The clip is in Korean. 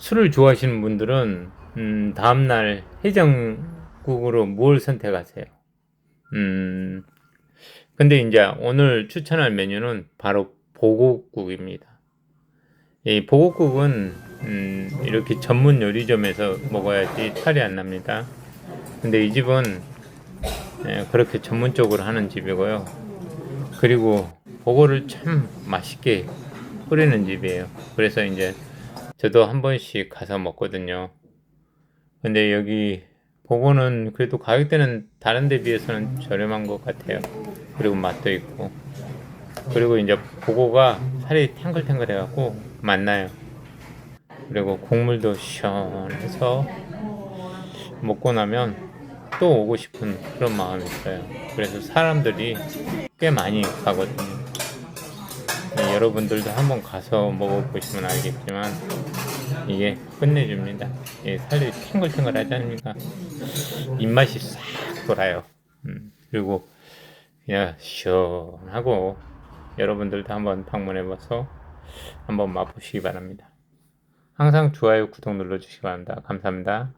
술을 좋아하시는 분들은 음, 다음날 해장국으로 뭘 선택하세요? 음, 근데 이제 오늘 추천할 메뉴는 바로 보곡국입니다. 이 보곡국은 음, 이렇게 전문 요리점에서 먹어야지 탈이 안 납니다. 근데 이 집은 예, 그렇게 전문적으로 하는 집이고요. 그리고 보고를 참 맛있게 끓이는 집이에요. 그래서 이제 저도 한 번씩 가서 먹거든요. 근데 여기 보고는 그래도 가격대는 다른 데 비해서는 저렴한 것 같아요. 그리고 맛도 있고. 그리고 이제 보고가 살이 탱글탱글 해갖고 맛나요. 그리고 국물도 시원해서 먹고 나면 또 오고 싶은 그런 마음이 있어요. 그래서 사람들이 꽤 많이 가거든요. 네, 여러분들도 한번 가서 먹어보시면 알겠지만 이게 끝내줍니다. 예, 살이 탱글탱글 하지 않습니까? 입맛이 싹 돌아요. 음, 그리고 그냥 시원하고 여러분들도 한번 방문해봐서 한번 맛보시기 바랍니다. 항상 좋아요, 구독 눌러주시기 바랍니다. 감사합니다.